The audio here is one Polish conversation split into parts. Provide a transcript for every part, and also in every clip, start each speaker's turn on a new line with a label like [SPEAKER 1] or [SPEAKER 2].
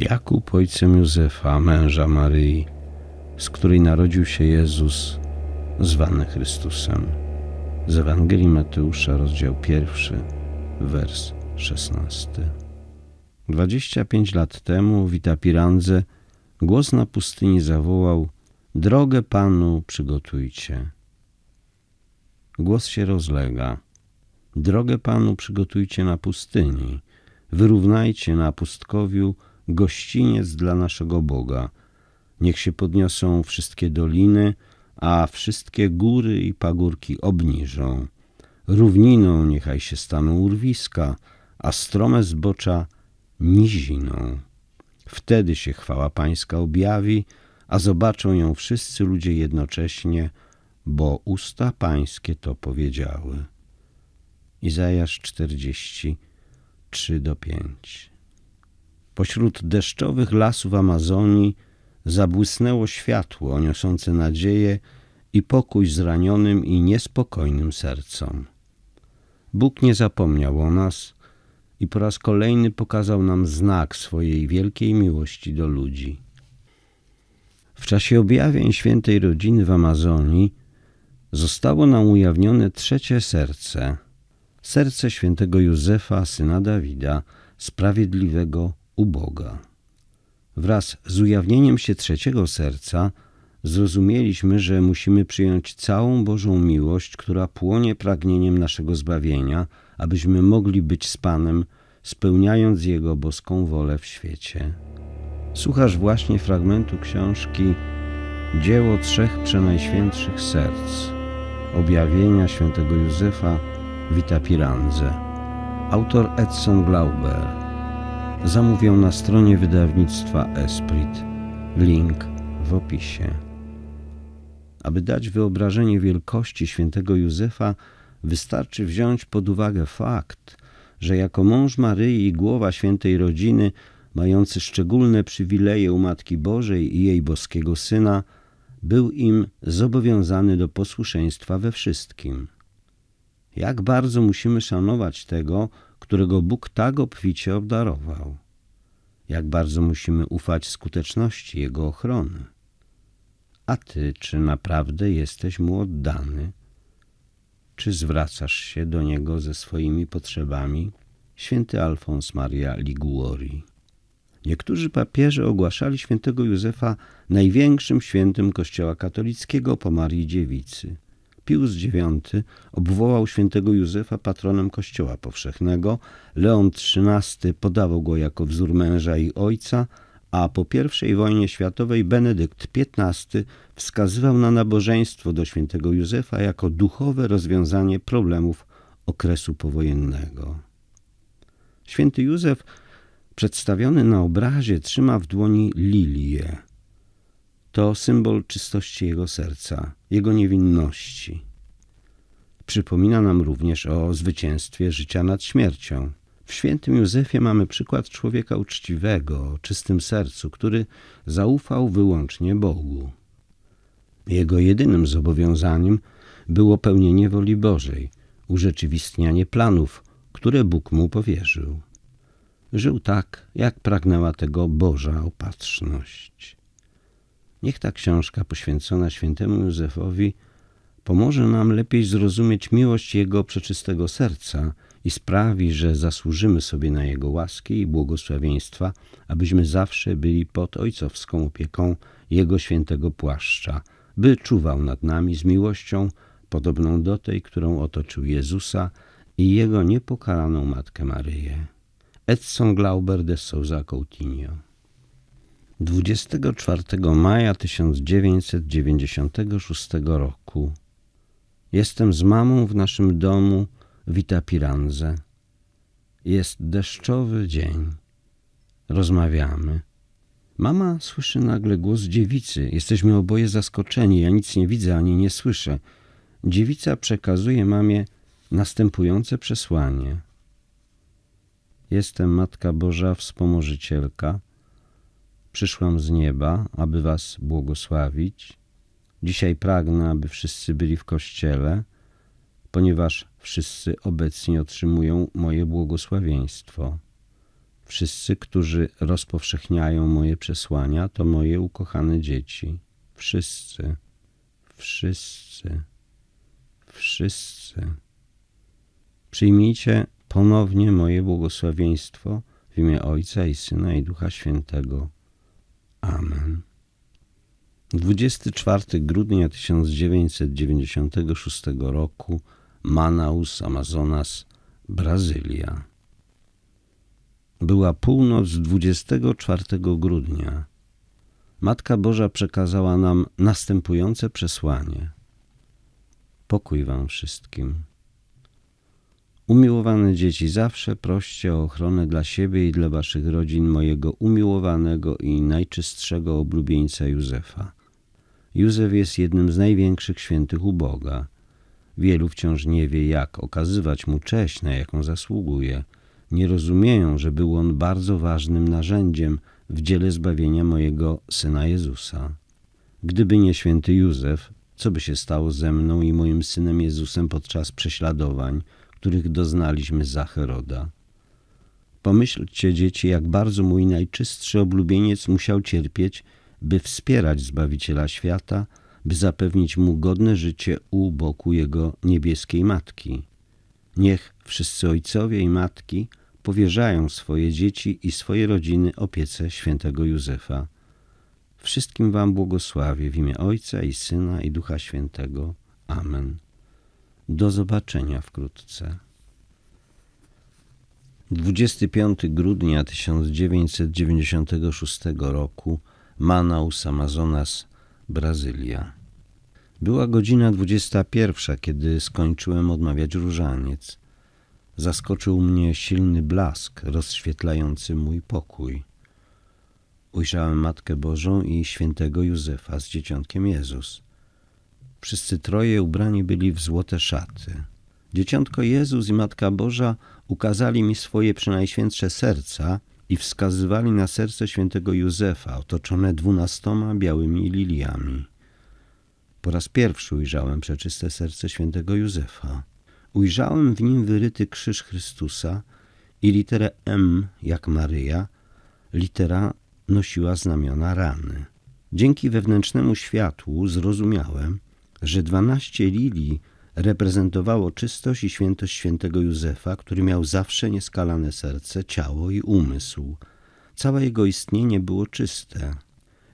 [SPEAKER 1] Jakub ojcem Józefa, męża Maryi, z której narodził się Jezus, zwany Chrystusem. Z Ewangelii Mateusza, rozdział pierwszy, wers szesnasty. Dwadzieścia pięć lat temu w Itapirandze głos na pustyni zawołał Drogę Panu przygotujcie. Głos się rozlega. Drogę Panu przygotujcie na pustyni. Wyrównajcie na pustkowiu gościniec dla naszego Boga. Niech się podniosą wszystkie doliny, a wszystkie góry i pagórki obniżą. Równiną niechaj się staną urwiska, a strome zbocza niziną. Wtedy się chwała Pańska objawi, a zobaczą ją wszyscy ludzie jednocześnie, bo usta Pańskie to powiedziały. Izajasz 40, 3 do 5 Pośród deszczowych lasów Amazonii zabłysnęło światło niosące nadzieję i pokój zranionym i niespokojnym sercom. Bóg nie zapomniał o nas i po raz kolejny pokazał nam znak swojej wielkiej miłości do ludzi. W czasie objawień świętej rodziny w Amazonii zostało nam ujawnione trzecie serce, serce świętego Józefa, syna Dawida, sprawiedliwego u Boga. Wraz z ujawnieniem się trzeciego serca zrozumieliśmy, że musimy przyjąć całą Bożą miłość, która płonie pragnieniem naszego zbawienia, abyśmy mogli być z Panem, spełniając Jego boską wolę w świecie. Słuchasz właśnie fragmentu książki Dzieło trzech przenajświętszych serc objawienia świętego Józefa w Itapirandze. Autor Edson Glauber. Zamówię na stronie wydawnictwa Esprit. Link w opisie. Aby dać wyobrażenie wielkości świętego Józefa, wystarczy wziąć pod uwagę fakt, że jako mąż Maryi i głowa świętej rodziny, mający szczególne przywileje u Matki Bożej i jej boskiego Syna, był im zobowiązany do posłuszeństwa we wszystkim. Jak bardzo musimy szanować tego, którego Bóg tak obficie obdarował. Jak bardzo musimy ufać skuteczności Jego ochrony. A Ty, czy naprawdę jesteś Mu oddany? Czy zwracasz się do Niego ze swoimi potrzebami? Święty Alfons Maria Liguori Niektórzy papieże ogłaszali świętego Józefa największym świętym Kościoła katolickiego po Marii Dziewicy. Pius IX obwołał świętego Józefa patronem Kościoła powszechnego, Leon XIII podawał go jako wzór męża i ojca, a po I wojnie światowej Benedykt XV wskazywał na nabożeństwo do świętego Józefa jako duchowe rozwiązanie problemów okresu powojennego. Święty Józef przedstawiony na obrazie trzyma w dłoni lilię. To symbol czystości jego serca, jego niewinności. Przypomina nam również o zwycięstwie życia nad śmiercią. W świętym Józefie mamy przykład człowieka uczciwego, o czystym sercu, który zaufał wyłącznie Bogu. Jego jedynym zobowiązaniem było pełnienie woli Bożej, urzeczywistnianie planów, które Bóg mu powierzył. Żył tak, jak pragnęła tego Boża opatrzność. Niech ta książka poświęcona świętemu Józefowi pomoże nam lepiej zrozumieć miłość Jego przeczystego serca i sprawi, że zasłużymy sobie na Jego łaski i błogosławieństwa, abyśmy zawsze byli pod ojcowską opieką Jego świętego płaszcza, by czuwał nad nami z miłością podobną do tej, którą otoczył Jezusa i Jego niepokalaną Matkę Maryję. Edson Glauber de Souza Coutinho 24 maja 1996 roku Jestem z mamą w naszym domu w Itapiranze. Jest deszczowy dzień. Rozmawiamy. Mama słyszy nagle głos dziewicy. Jesteśmy oboje zaskoczeni. Ja nic nie widzę ani nie słyszę. Dziewica przekazuje mamie następujące przesłanie – Jestem Matka Boża Wspomożycielka. Przyszłam z nieba, aby was błogosławić. Dzisiaj pragnę, aby wszyscy byli w kościele, ponieważ wszyscy obecnie otrzymują moje błogosławieństwo. Wszyscy, którzy rozpowszechniają moje przesłania, to moje ukochane dzieci. Wszyscy, wszyscy, wszyscy. Przyjmijcie ponownie moje błogosławieństwo w imię Ojca i Syna i Ducha Świętego. Amen. 24 grudnia 1996 roku Manaus, Amazonas, Brazylia. Była północ 24 grudnia. Matka Boża przekazała nam następujące przesłanie. Pokój wam wszystkim. Umiłowane dzieci, zawsze proście o ochronę dla siebie i dla waszych rodzin mojego umiłowanego i najczystszego oblubieńca Józefa. Józef jest jednym z największych świętych u Boga. Wielu wciąż nie wie, jak okazywać mu cześć, na jaką zasługuje. Nie rozumieją, że był on bardzo ważnym narzędziem w dziele zbawienia mojego syna Jezusa. Gdyby nie święty Józef, co by się stało ze mną i moim synem Jezusem podczas prześladowań, których doznaliśmy za Heroda? Pomyślcie, dzieci, jak bardzo mój najczystszy oblubieniec musiał cierpieć, by wspierać Zbawiciela świata, by zapewnić mu godne życie u boku jego niebieskiej matki. Niech wszyscy ojcowie i matki powierzają swoje dzieci i swoje rodziny opiece świętego Józefa. Wszystkim Wam błogosławię w imię Ojca i Syna i Ducha Świętego. Amen. Do zobaczenia wkrótce. 25 grudnia 1996 roku Manaus, Amazonas, Brazylia. Była godzina 21, kiedy skończyłem odmawiać różaniec. Zaskoczył mnie silny blask rozświetlający mój pokój. Ujrzałem Matkę Bożą i świętego Józefa z dzieciątkiem Jezus. Wszyscy troje ubrani byli w złote szaty. Dzieciątko Jezus i Matka Boża ukazali mi swoje przynajświętsze serca i wskazywali na serce świętego Józefa, otoczone dwunastoma białymi liliami. Po raz pierwszy ujrzałem przeczyste serce świętego Józefa. Ujrzałem w nim wyryty krzyż Chrystusa i literę M jak Maryja. Litera nosiła znamiona rany. Dzięki wewnętrznemu światłu zrozumiałem, że dwanaście lilii reprezentowało czystość i świętość świętego Józefa, który miał zawsze nieskalane serce, ciało i umysł. Całe jego istnienie było czyste.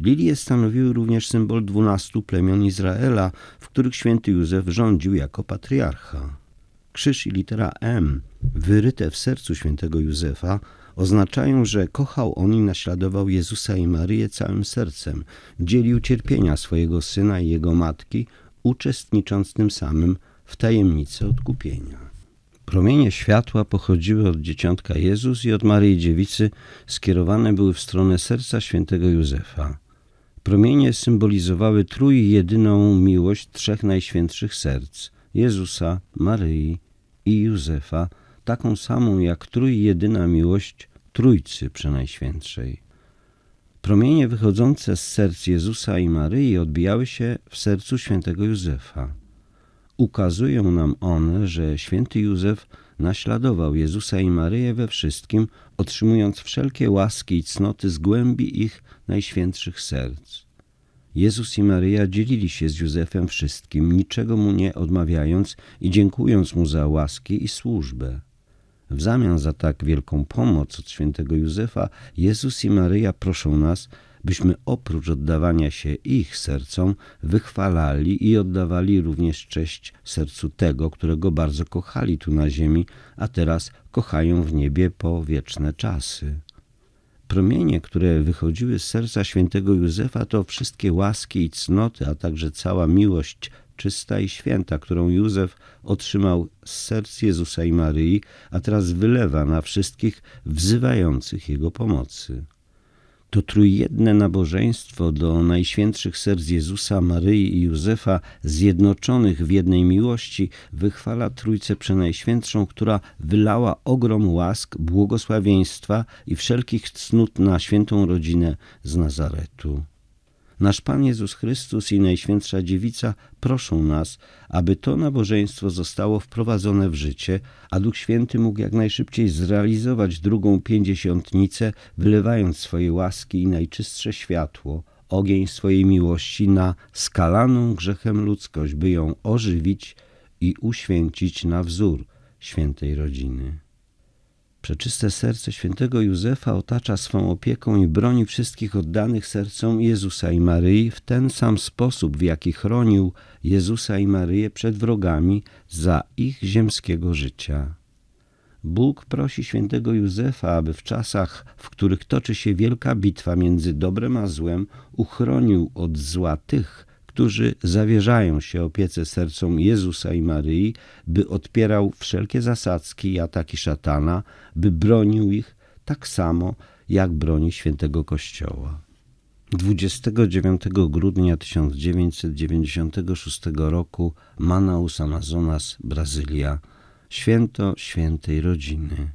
[SPEAKER 1] Lilie stanowiły również symbol dwunastu plemion Izraela, w których święty Józef rządził jako patriarcha. Krzyż i litera M, wyryte w sercu świętego Józefa, oznaczają, że kochał on i naśladował Jezusa i Maryję całym sercem, dzielił cierpienia swojego syna i jego matki, uczestnicząc tym samym w tajemnicy odkupienia. Promienie światła pochodziły od dzieciątka Jezus i od Maryi Dziewicy, skierowane były w stronę serca świętego Józefa. Promienie symbolizowały trójjedyną miłość trzech najświętszych serc Jezusa, Maryi i Józefa, taką samą jak trójjedyna miłość Trójcy Przenajświętszej. Promienie wychodzące z serc Jezusa i Maryi odbijały się w sercu świętego Józefa. Ukazują nam one, że święty Józef naśladował Jezusa i Maryję we wszystkim, otrzymując wszelkie łaski i cnoty z głębi ich najświętszych serc. Jezus i Maryja dzielili się z Józefem wszystkim, niczego mu nie odmawiając i dziękując mu za łaski i służbę. W zamian za tak wielką pomoc od świętego Józefa, Jezus i Maryja proszą nas, byśmy oprócz oddawania się ich sercom, wychwalali i oddawali również cześć sercu tego, którego bardzo kochali tu na ziemi, a teraz kochają w niebie po wieczne czasy. Promienie, które wychodziły z serca świętego Józefa, to wszystkie łaski i cnoty, a także cała miłość czysta i święta, którą Józef otrzymał z serc Jezusa i Maryi, a teraz wylewa na wszystkich wzywających Jego pomocy. To trójjedne nabożeństwo do najświętszych serc Jezusa, Maryi i Józefa, zjednoczonych w jednej miłości, wychwala Trójcę Przenajświętszą, która wylała ogrom łask, błogosławieństwa i wszelkich cnót na świętą rodzinę z Nazaretu. Nasz Pan Jezus Chrystus i Najświętsza Dziewica proszą nas, aby to nabożeństwo zostało wprowadzone w życie, a Duch Święty mógł jak najszybciej zrealizować drugą pięćdziesiątnicę, wylewając swoje łaski i najczystsze światło, ogień swojej miłości na skalaną grzechem ludzkość, by ją ożywić i uświęcić na wzór świętej rodziny. Przeczyste serce świętego Józefa otacza swą opieką i broni wszystkich oddanych sercom Jezusa i Maryi w ten sam sposób, w jaki chronił Jezusa i Maryję przed wrogami za ich ziemskiego życia. Bóg prosi świętego Józefa, aby w czasach, w których toczy się wielka bitwa między dobrem a złem, uchronił od zła tych, którzy zawierzają się opiece sercom Jezusa i Maryi, by odpierał wszelkie zasadzki i ataki szatana, by bronił ich tak samo, jak broni świętego Kościoła. 29 grudnia 1996 roku Manaus Amazonas, Brazylia, święto świętej rodziny.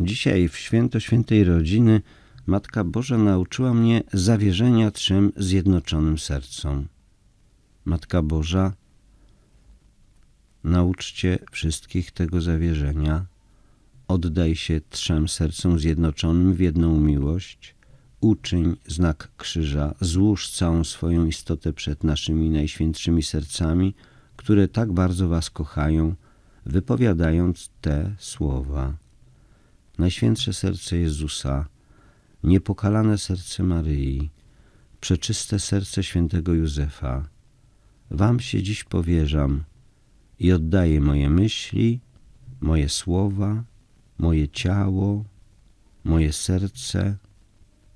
[SPEAKER 1] Dzisiaj w święto świętej rodziny Matka Boża nauczyła mnie zawierzenia trzem zjednoczonym sercom. Matka Boża, nauczcie wszystkich tego zawierzenia. Oddaj się trzem sercom zjednoczonym w jedną miłość. Uczyń znak krzyża, złóż całą swoją istotę przed naszymi najświętszymi sercami, które tak bardzo Was kochają, wypowiadając te słowa. Najświętsze serce Jezusa, niepokalane serce Maryi, przeczyste serce świętego Józefa, Wam się dziś powierzam i oddaję moje myśli, moje słowa, moje ciało, moje serce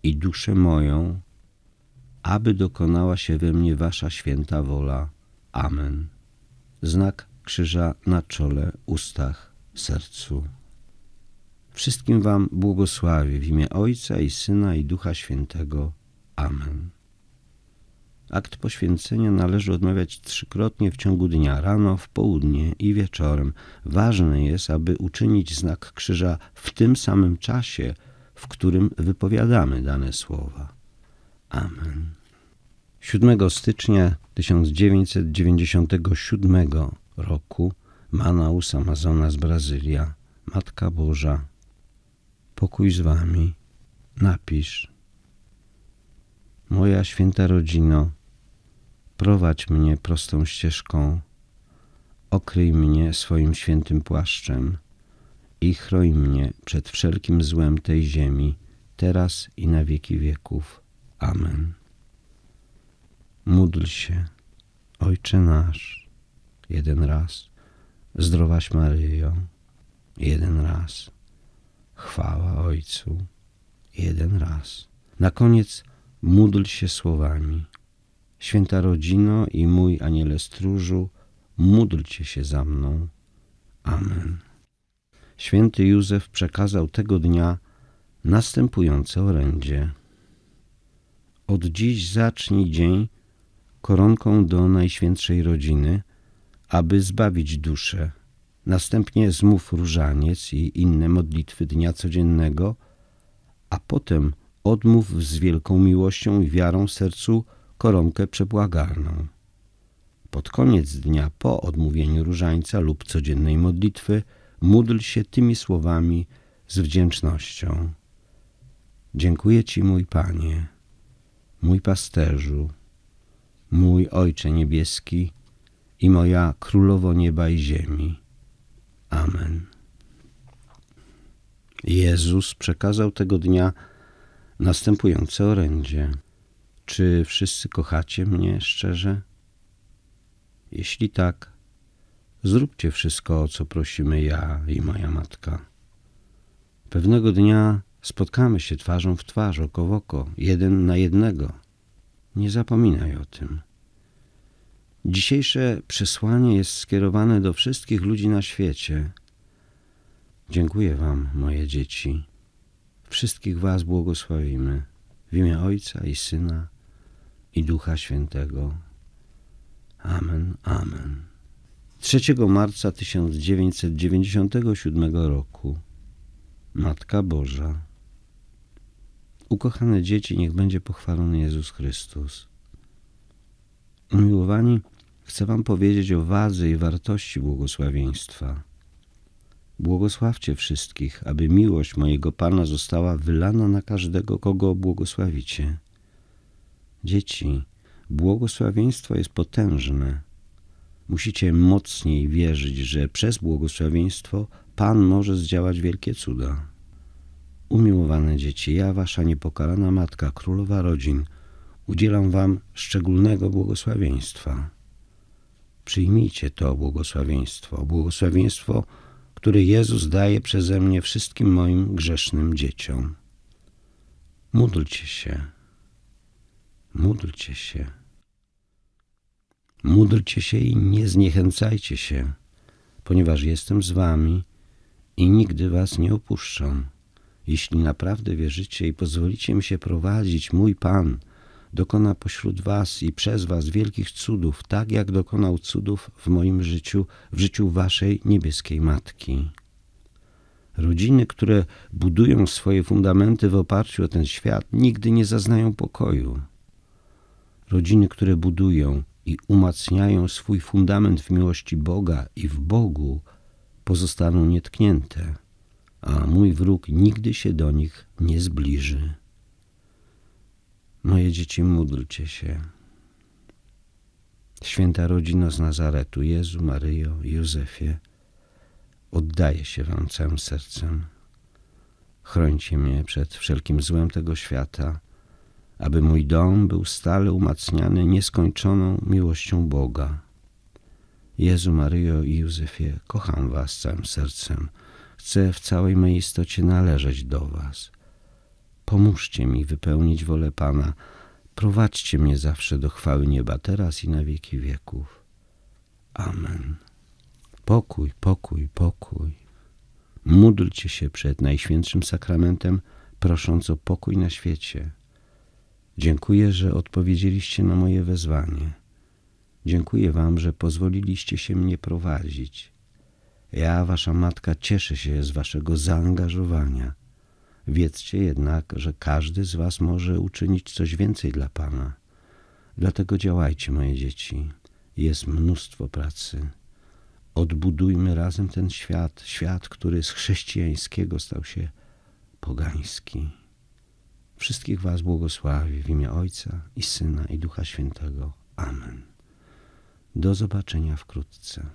[SPEAKER 1] i duszę moją, aby dokonała się we mnie Wasza święta wola. Amen. Znak krzyża na czole, ustach, sercu. Wszystkim Wam błogosławię w imię Ojca i Syna i Ducha Świętego. Amen. Akt poświęcenia należy odmawiać trzykrotnie w ciągu dnia, rano, w południe i wieczorem. Ważne jest, aby uczynić znak krzyża w tym samym czasie, w którym wypowiadamy dane słowa. Amen. 7 stycznia 1997 roku Manaus, Amazonas, Brazylia, Matka Boża, pokój z wami, napisz. Moja święta rodzino, prowadź mnie prostą ścieżką, okryj mnie swoim świętym płaszczem i chroj mnie przed wszelkim złem tej ziemi, teraz i na wieki wieków. Amen. Módl się, Ojcze nasz, jeden raz, zdrowaś Maryjo, jeden raz, chwała Ojcu, jeden raz. Na koniec módl się słowami. Święta rodzino i mój aniele stróżu, módlcie się za mną. Amen. Święty Józef przekazał tego dnia następujące orędzie. Od dziś zacznij dzień koronką do Najświętszej Rodziny, aby zbawić duszę. Następnie zmów różaniec i inne modlitwy dnia codziennego, a potem odmów z wielką miłością i wiarą sercu koronkę przebłagalną. Pod koniec dnia, po odmówieniu różańca lub codziennej modlitwy, módl się tymi słowami z wdzięcznością. Dziękuję Ci, mój Panie, mój pasterzu, mój Ojcze Niebieski i moja Królowo Nieba i Ziemi. Amen. Jezus przekazał tego dnia następujące orędzie. Czy wszyscy kochacie mnie szczerze? Jeśli tak, zróbcie wszystko, o co prosimy ja i moja matka. Pewnego dnia spotkamy się twarzą w twarz, oko w oko, jeden na jednego. Nie zapominaj o tym. Dzisiejsze przesłanie jest skierowane do wszystkich ludzi na świecie. Dziękuję Wam, moje dzieci. Wszystkich Was błogosławimy w imię Ojca i Syna i Ducha Świętego. Amen, amen. 3 marca 1997 roku Matka Boża Ukochane dzieci, niech będzie pochwalony Jezus Chrystus. Umiłowani, chcę Wam powiedzieć o wadze i wartości błogosławieństwa. Błogosławcie wszystkich, aby miłość mojego Pana została wylana na każdego, kogo błogosławicie. Dzieci, błogosławieństwo jest potężne. Musicie mocniej wierzyć, że przez błogosławieństwo Pan może zdziałać wielkie cuda. Umiłowane dzieci, ja, wasza niepokalana matka, królowa rodzin, udzielam wam szczególnego błogosławieństwa. Przyjmijcie to błogosławieństwo, błogosławieństwo, które Jezus daje przeze mnie wszystkim moim grzesznym dzieciom. Módlcie się. Módlcie się. Módlcie się i nie zniechęcajcie się, ponieważ jestem z wami i nigdy was nie opuszczam. Jeśli naprawdę wierzycie i pozwolicie mi się prowadzić, mój Pan dokona pośród was i przez was wielkich cudów, tak jak dokonał cudów w moim życiu, w życiu waszej niebieskiej Matki. Rodziny, które budują swoje fundamenty w oparciu o ten świat, nigdy nie zaznają pokoju. Rodziny, które budują i umacniają swój fundament w miłości Boga i w Bogu, pozostaną nietknięte, a mój wróg nigdy się do nich nie zbliży. Moje dzieci, módlcie się. Święta rodzino z Nazaretu, Jezu, Maryjo, Józefie, oddaję się Wam całym sercem. Chrońcie mnie przed wszelkim złem tego świata, aby mój dom był stale umacniany nieskończoną miłością Boga. Jezu, Maryjo i Józefie, kocham Was całym sercem. Chcę w całej mojej istocie należeć do Was. Pomóżcie mi wypełnić wolę Pana. Prowadźcie mnie zawsze do chwały nieba, teraz i na wieki wieków. Amen. Pokój, pokój, pokój. Módlcie się przed Najświętszym Sakramentem, prosząc o pokój na świecie. Dziękuję, że odpowiedzieliście na moje wezwanie. Dziękuję Wam, że pozwoliliście się mnie prowadzić. Ja, Wasza Matka, cieszę się z Waszego zaangażowania. Wiedzcie jednak, że każdy z Was może uczynić coś więcej dla Pana. Dlatego działajcie, moje dzieci. Jest mnóstwo pracy. Odbudujmy razem ten świat, świat, który z chrześcijańskiego stał się pogański. Wszystkich Was błogosławi w imię Ojca i Syna i Ducha Świętego. Amen. Do zobaczenia wkrótce.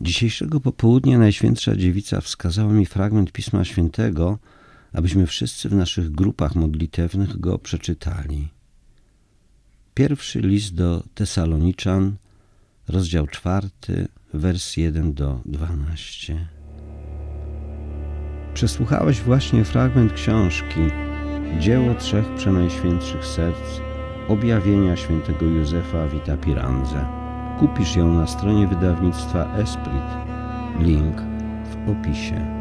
[SPEAKER 1] Dzisiejszego popołudnia Najświętsza Dziewica wskazała mi fragment Pisma Świętego, abyśmy wszyscy w naszych grupach modlitewnych go przeczytali. Pierwszy list do Tesaloniczan, rozdział czwarty, wers 1 do 12. Przesłuchałeś właśnie fragment książki Dzieło trzech przenajświętszych serc objawienia świętego Józefa Wita Piranze. Kupisz ją na stronie wydawnictwa Esprit. Link w opisie.